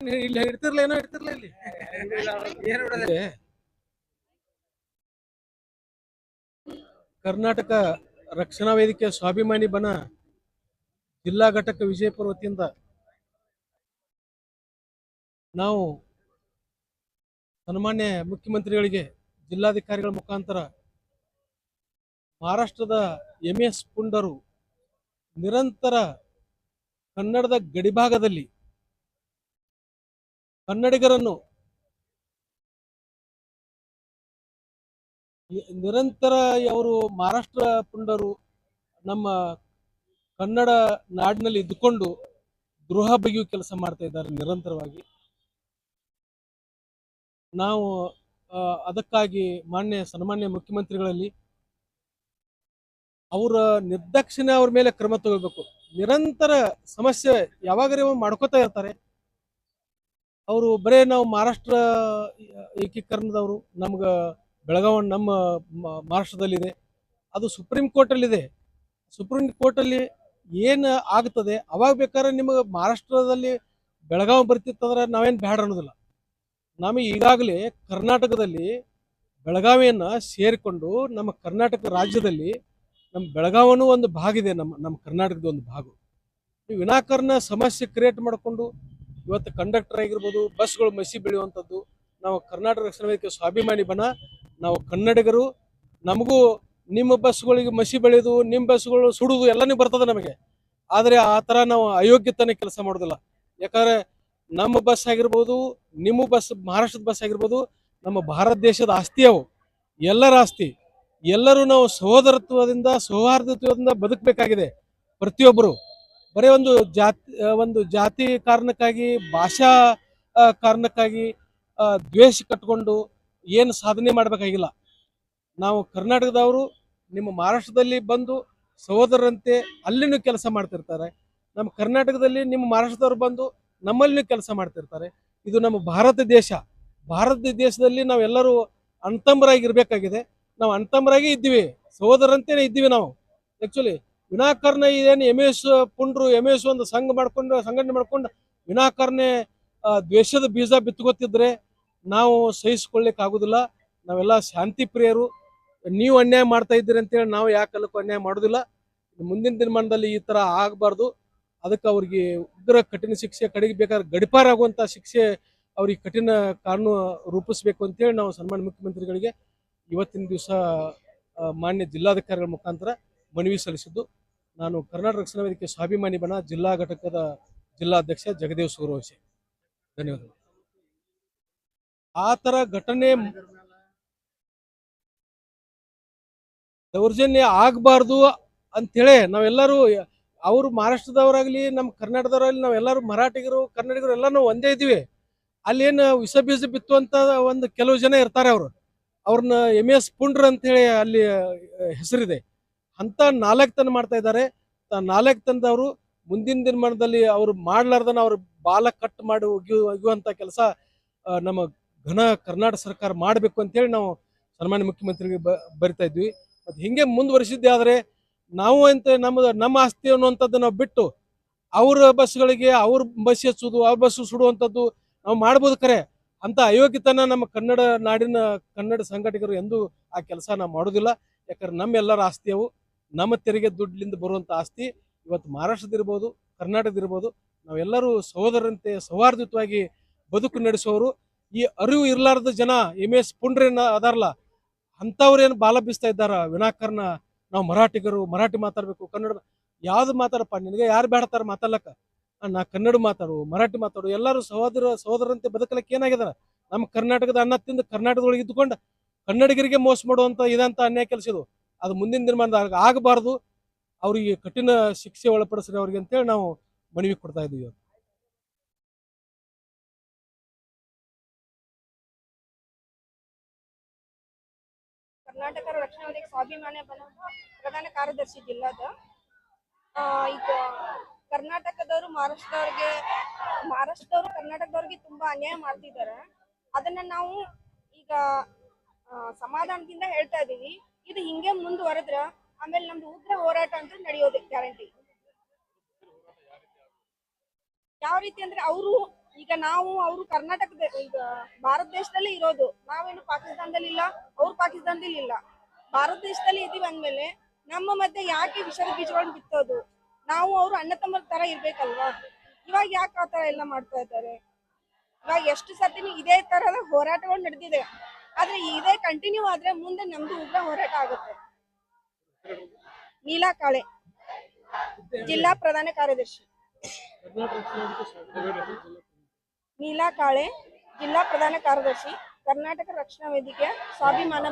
ಇಲ್ಲಿ ಏನೋ ಇಲ್ಲಿ. ಕರ್ನಾಟಕ ರಕ್ಷಣಾ ವೇದಿಕೆ ಸ್ವಾಭಿಮಾನಿ ಬನ ಜಿಲ್ಲಾ ಘಟಕ ವಿಜಯಪುರ ವತಿಯಿಂದ ನಾವು ಸನ್ಮಾನ್ಯ ಮುಖ್ಯಮಂತ್ರಿಗಳಿಗೆ ಜಿಲ್ಲಾಧಿಕಾರಿಗಳ ಮುಖಾಂತರ ಮಹಾರಾಷ್ಟ್ರದ ಎಂ ಎಸ್ ಪುಂಡರು ನಿರಂತರ ಕನ್ನಡದ ಗಡಿಭಾಗದಲ್ಲಿ ಕನ್ನಡಿಗರನ್ನು ನಿರಂತರ ಅವರು ಮಹಾರಾಷ್ಟ್ರ ಪುಂಡರು ನಮ್ಮ ಕನ್ನಡ ನಾಡಿನಲ್ಲಿ ಇದ್ದುಕೊಂಡು ಗೃಹ ಬಗೆಯು ಕೆಲಸ ಮಾಡ್ತಾ ಇದ್ದಾರೆ ನಿರಂತರವಾಗಿ. ನಾವು ಅದಕ್ಕಾಗಿ ಮಾನ್ಯ, ಸನ್ಮಾನ್ಯ ಮುಖ್ಯಮಂತ್ರಿಗಳಲ್ಲಿ ಅವರ ನಿರ್ದಾಕ್ಷಿಣ್ಯ ಅವ್ರ ಮೇಲೆ ಕ್ರಮ ತಗೋಬೇಕು. ನಿರಂತರ ಸಮಸ್ಯೆ ಯಾವಾಗ ಮಾಡ್ಕೋತಾ ಇರ್ತಾರೆ. ಅವರು ಬರೇ ನಾವು ಮಹಾರಾಷ್ಟ್ರ ಏಕೀಕರಣದವರು. ನಮ್ಗೆ ಬೆಳಗಾವಿ ನಮ್ಮ ಮಹಾರಾಷ್ಟ್ರದಲ್ಲಿದೆ. ಅದು ಸುಪ್ರೀಂ ಕೋರ್ಟಲ್ಲಿದೆ. ಸುಪ್ರೀಂ ಕೋರ್ಟಲ್ಲಿ ಏನು ಆಗ್ತದೆ? ಅವಾಗ ಬೇಕಾದ್ರೆ ನಿಮಗೆ ಮಹಾರಾಷ್ಟ್ರದಲ್ಲಿ ಬೆಳಗಾವಿ ಬರ್ತಿತ್ತಂದ್ರೆ ನಾವೇನು ಬೇಡ ಅನ್ನೋದಿಲ್ಲ. ನಮಗೆ ಈಗಾಗಲೇ ಕರ್ನಾಟಕದಲ್ಲಿ ಬೆಳಗಾವಿಯನ್ನ ಸೇರಿಕೊಂಡು ನಮ್ಮ ಕರ್ನಾಟಕ ರಾಜ್ಯದಲ್ಲಿ ನಮ್ಮ ಬೆಳಗಾವನು ಒಂದು ಭಾಗ ಇದೆ ನಮ್ಮ ನಮ್ಮ ಕರ್ನಾಟಕದ ಒಂದು ಭಾಗ ವಿನಾಕಾರಣ ಸಮಸ್ಯೆ ಕ್ರಿಯೇಟ್ ಮಾಡಿಕೊಂಡು ಇವತ್ತು ಕಂಡಕ್ಟರ್ ಆಗಿರ್ಬೋದು ಬಸ್ಗಳು ಮಸಿ ಬೆಳೆಯುವಂಥದ್ದು, ನಾವು ಕರ್ನಾಟಕ ರಕ್ಷಣಾ ವೇದಿಕೆ ಸ್ವಾಭಿಮಾನಿ ಬಣ. ನಾವು ಕನ್ನಡಿಗರು, ನಮಗೂ ನಿಮ್ಮ ಬಸ್ಗಳಿಗೆ ಮಸಿ ಬೆಳೆಯೋದು ನಿಮ್ಮ ಬಸ್ಗಳು ಸುಡುದು ಎಲ್ಲನೂ ಬರ್ತದೆ ನಮಗೆ. ಆದರೆ ಆ ಥರ ನಾವು ಅಯೋಗ್ಯತನ ಕೆಲಸ ಮಾಡೋದಿಲ್ಲ. ಯಾಕಂದ್ರೆ ನಮ್ಮ ಬಸ್ ಆಗಿರ್ಬೋದು, ನಿಮ್ಮ ಬಸ್ ಮಹಾರಾಷ್ಟ್ರದ ಬಸ್ ಆಗಿರ್ಬೋದು, ನಮ್ಮ ಭಾರತ ದೇಶದ ಆಸ್ತಿ ಅವು. ಎಲ್ಲರ ಆಸ್ತಿ. ಎಲ್ಲರೂ ನಾವು ಸಹೋದರತ್ವದಿಂದ, ಸೌಹಾರ್ದತ್ವದಿಂದ ಬದುಕಬೇಕಾಗಿದೆ. ಪ್ರತಿಯೊಬ್ಬರು. ಬರೀ ಒಂದು ಜಾತಿ ಒಂದು ಜಾತಿ ಕಾರಣಕ್ಕಾಗಿ, ಭಾಷಾ ಕಾರಣಕ್ಕಾಗಿ ದ್ವೇಷ ಕಟ್ಕೊಂಡು ಏನು ಸಾಧನೆ ಮಾಡಬೇಕಾಗಿಲ್ಲ. ನಾವು ಕರ್ನಾಟಕದವರು ನಿಮ್ಮ ಮಹಾರಾಷ್ಟ್ರದಲ್ಲಿ ಬಂದು ಸಹೋದರರಂತೆ ಅಲ್ಲಿನೂ ಕೆಲಸ ಮಾಡ್ತಿರ್ತಾರೆ. ನಮ್ಮ ಕರ್ನಾಟಕದಲ್ಲಿ ನಿಮ್ಮ ಮಹಾರಾಷ್ಟ್ರದವರು ಬಂದು ನಮ್ಮಲ್ಲಿನೂ ಕೆಲಸ ಮಾಡ್ತಿರ್ತಾರೆ. ಇದು ನಮ್ಮ ಭಾರತ ದೇಶ. ಭಾರತ ದೇಶದಲ್ಲಿ ನಾವೆಲ್ಲರೂ ಅಣ್ತಂಬರಾಗಿರ್ಬೇಕಾಗಿದೆ. ನಾವು ಅಣ್ತಂಬರಾಗಿ ಇದ್ದೀವಿ. ಸಹೋದರಂತೆ ಇದ್ದೀವಿ ನಾವು. ಆ್ಯಕ್ಚುಲಿ ವಿನಾಕಾರಣ ಇದೇನು ಎಂ ಎಸ್ ಪುಂಡ್ರು ಎಂ ಎಸ್ ಒಂದು ಸಂಘ ಮಾಡ್ಕೊಂಡು, ಸಂಘಟನೆ ಮಾಡ್ಕೊಂಡು ವಿನಾಕಾರಣ ದ್ವೇಷದ ಬೀಜ ಬಿತ್ಕೋತಿದ್ರೆ ನಾವು ಸಹಿಸ್ಕೊಳ್ಲಿಕ್ಕೆ ಆಗುದಿಲ್ಲ. ನಾವೆಲ್ಲ ಶಾಂತಿ ಪ್ರಿಯರು. ನೀವು ಅನ್ಯಾಯ ಮಾಡ್ತಾ ಇದ್ದೀರಿ ಅಂತೇಳಿ ನಾವು ಯಾಕಲ್ಲಕ್ಕೂ ಅನ್ಯಾಯ ಮಾಡೋದಿಲ್ಲ. ಮುಂದಿನ ದಿನಮಾನದಲ್ಲಿ ಈ ತರ ಆಗಬಾರ್ದು. ಅದಕ್ಕೆ ಅವ್ರಿಗೆ ಉಗ್ರ ಕಠಿಣ ಶಿಕ್ಷೆ ಕಡೆಗೆ ಬೇಕಾದ್ರೆ ಗಡಿಪಾರ ಆಗುವಂತ ಶಿಕ್ಷೆ ಅವ್ರಿಗೆ ಕಠಿಣ ಕಾನೂನು ರೂಪಿಸ್ಬೇಕು ಅಂತೇಳಿ ನಾವು ಸನ್ಮಾನ್ಯ ಮುಖ್ಯಮಂತ್ರಿಗಳಿಗೆ ಇವತ್ತಿನ ದಿವಸ ಮಾನ್ಯ ಜಿಲ್ಲಾಧಿಕಾರಿಗಳ ಮುಖಾಂತರ ಮನವಿ ಸಲ್ಲಿಸಿದ್ದು. ನಾನು ಕರ್ನಾಟಕ ರಕ್ಷಣಾ ವೇದಿಕೆ ಸ್ವಾಭಿಮಾನಿ ಬಣ ಜಿಲ್ಲಾ ಘಟಕದ ಜಿಲ್ಲಾಧ್ಯಕ್ಷ ಜಗದೇವ್ ಸೂರವಂಶಿ ಧನ್ಯವಾದಗಳು. ಆ ತರ ಘಟನೆ ದೌರ್ಜನ್ಯ ಆಗಬಾರ್ದು ಹೇಳಿ ನಾವೆಲ್ಲರೂ ಅವರು ಮಹಾರಾಷ್ಟ್ರದವರಾಗ್ಲಿ, ನಮ್ಮ ಕರ್ನಾಟಕದವರಾಗ್ಲಿ, ನಾವೆಲ್ಲರೂ ಮರಾಠಿಗರು, ಕನ್ನಡಿಗರು ಎಲ್ಲಾನು ಒಂದೇ ಇದ್ದೀವಿ. ಅಲ್ಲೇನು ವಿಷ ಬೀಜ ಬಿತ್ತು ಅಂತ ಒಂದು ಕೆಲವು ಜನ ಇರ್ತಾರೆ ಅವರು. ಅವ್ರನ್ನ ಎಂ ಎಸ್ ಪುಂಡ್ರ ಅಂತೇಳಿ ಅಲ್ಲಿ ಹೆಸರಿದೆ. ಅಂತ ನಾಲ್ಕತನ ಮಾಡ್ತಾ ಇದ್ದಾರೆ. ನಾಲ್ಕು ತನದವರು ಮುಂದಿನ ದಿನಮಾನದಲ್ಲಿ ಅವರು ಮಾಡ್ಲಾರ್ದನ ಅವ್ರ ಬಾಲ ಕಟ್ ಮಾಡಿ ಒಗಿ ಒಗಿಯುವಂತ ಕೆಲಸ ನಮ್ಮ ಘನ ಕರ್ನಾಟಕ ಸರ್ಕಾರ ಮಾಡಬೇಕು ಅಂತೇಳಿ ನಾವು ಸನ್ಮಾನ್ಯ ಮುಖ್ಯಮಂತ್ರಿಗೆ ಬರಿತಾ ಇದ್ವಿ. ಮತ್ತು ಹಿಂಗೆ ಮುಂದುವರಿಸಿದ್ದೆ ಆದರೆ ನಾವು ಅಂತ ನಮ್ಮ ನಮ್ಮ ಆಸ್ತಿ ಅನ್ನುವಂಥದ್ದು ನಾವು ಬಿಟ್ಟು ಅವ್ರ ಬಸ್ಗಳಿಗೆ ಅವ್ರ ಬಸ್ ಹಚ್ಚೋದು ಅವ್ರ ಬಸ್ ಸುಡುವಂಥದ್ದು ನಾವು ಮಾಡ್ಬೋದು ಕರೆ. ಅಂತ ಅಯೋಗ್ಯತನ ನಮ್ಮ ಕನ್ನಡ ನಾಡಿನ ಕನ್ನಡ ಸಂಘಟಕರು ಎಂದು ಆ ಕೆಲಸ ನಾವು ಮಾಡೋದಿಲ್ಲ. ಯಾಕಂದ್ರೆ ನಮ್ಮೆಲ್ಲರ ಆಸ್ತಿ ಅವು. ನಮ್ಮ ತೆರಿಗೆ ದುಡ್ಡಿಂದ ಬರುವಂಥ ಆಸ್ತಿ ಇವತ್ತು ಕರ್ನಾಟಕದ ಇರ್ಬೋದು, ನಾವೆಲ್ಲರೂ ಸಹೋದರಂತೆ ಸೌಹಾರ್ದಯುತವಾಗಿ ಬದುಕು ನಡೆಸೋರು ಈ ಅರಿವು ಇರಲಾರ್ದ ಜನ ಎಂ ಎಸ್ ಪುಂಡ್ರೇನ ಅದಾರಲ್ಲ ಅಂಥವ್ರೇನು ಬಾಲ ಇದ್ದಾರ? ವಿನಾಕರ್ನ ನಾವು ಮರಾಠಿಗರು, ಮರಾಠಿ ಮಾತಾಡಬೇಕು, ಕನ್ನಡ ಯಾವ್ದು ಮಾತಾಡಪ್ಪ? ನಿನಗೆ ಯಾರು ಬೇಡತಾರ ಮಾತಾಡ್ಲಕ್ಕ? ನಾ ಕನ್ನಡ ಮಾತಾಡು, ಮರಾಠಿ ಮಾತಾಡು, ಎಲ್ಲರೂ ಸಹೋದರ, ಸಹೋದರಂತೆ ಬದುಕಲಕ್ಕೆ ಏನಾಗಿದಾರ ನಮ್ಮ ಕರ್ನಾಟಕದ ಅನ್ನ ತಿಂದು ಕರ್ನಾಟಕದೊಳಗೆ ಇದ್ದುಕೊಂಡು ಕನ್ನಡಿಗರಿಗೆ ಮೋಸ ಮಾಡುವಂತ ಇದಂತ ಅನ್ಯಾಯ ಕೆಲಸ ಇದು. ಅದು ಮುಂದಿನ ದಿನಮಾನದಾಗ ಆಗಬಾರ್ದು. ಅವರಿಗೆ ಕಠಿಣ ಶಿಕ್ಷೆ ಒಳಪಡಿಸ್ರಿ ಅವ್ರಿಗೆ ಅಂತೇಳಿ ನಾವು ಮನವಿ ಕೊಡ್ತಾ ಇದ್ದೀವಿ. ಕರ್ನಾಟಕ ರಕ್ಷಣಾ ವಲಯಕ್ಕೆ ಸ್ವಾಭಿಮಾನ ಬಲ ಪ್ರಧಾನ ಕಾರ್ಯದರ್ಶಿ ಜಿಲ್ಲಾದ ಈಗ ಕರ್ನಾಟಕದವರು ಮಹಾರಾಷ್ಟ್ರದವ್ರಿಗೆ, ಮಹಾರಾಷ್ಟ್ರದವರು ಕರ್ನಾಟಕದವ್ರಿಗೆ ತುಂಬಾ ಅನ್ಯಾಯ ಮಾಡ್ತಿದ್ದಾರೆ. ಅದನ್ನ ನಾವು ಈಗ ಸಮಾಧಾನದಿಂದ ಹೇಳ್ತಾ ಇದೀವಿ ಇದು ಹಿಂಗೆ ಮುಂದುವರೆದ್ರ ಆಮೇಲೆ ನಮ್ದು ಉಗ್ರ ಹೋರಾಟ ಅಂತ ನಡೆಯೋದು ಗ್ಯಾರಂಟಿ ಯಾವ ರೀತಿ ಅಂದ್ರೆ ಅವರು, ಈಗ ನಾವು, ಅವರು ಕರ್ನಾಟಕದ, ಈಗ ಭಾರತ ದೇಶದಲ್ಲಿ ಇರೋದು. ನಾವೇನು ಪಾಕಿಸ್ತಾನದಲ್ಲಿ ಇಲ್ಲ, ಅವ್ರು ಪಾಕಿಸ್ತಾನದಲ್ಲಿ ಇಲ್ಲ. ಭಾರತ ದೇಶದಲ್ಲಿ ಇದೀವಿ ಅಂದ್ಮೇಲೆ ನಮ್ಮ ಮಧ್ಯೆ ಯಾಕೆ ವಿಷದ ಬೀಜಗಳನ್ನ ಬಿತ್ತೋದು? ನಾವು ಅವರು ಅಣ್ಣ ತಮ್ಮರ ತರ ಇರ್ಬೇಕಲ್ವಾ? ಇವಾಗ ಯಾಕೆ ಆ ತರ ಎಲ್ಲ ಮಾಡ್ತಾ ಇದ್ದಾರೆ? ಇವಾಗ ಎಷ್ಟು ಸತಿನ ಇದೇ ತರದ ಹೋರಾಟಗಳು ನಡೆದಿದೆ. ಆದ್ರೆ ಇದೇ ಕಂಟಿನ್ಯೂ ಆದ್ರೆ ಮುಂದೆ ನಮ್ದು ಉಗ್ರ ಹೋರಾಟ ಆಗುತ್ತೆ. ನೀಲಾ ಕಾಳೆ, ಜಿಲ್ಲಾ ಪ್ರಧಾನ ಕಾರ್ಯದರ್ಶಿ. ನೀಲಾ ಕಾಳೆ, ಜಿಲ್ಲಾ ಪ್ರಧಾನ ಕಾರ್ಯದರ್ಶಿ, ಕರ್ನಾಟಕ ರಕ್ಷಣಾ ವೇದಿಕೆಯ ಸ್ವಾಭಿಮಾನ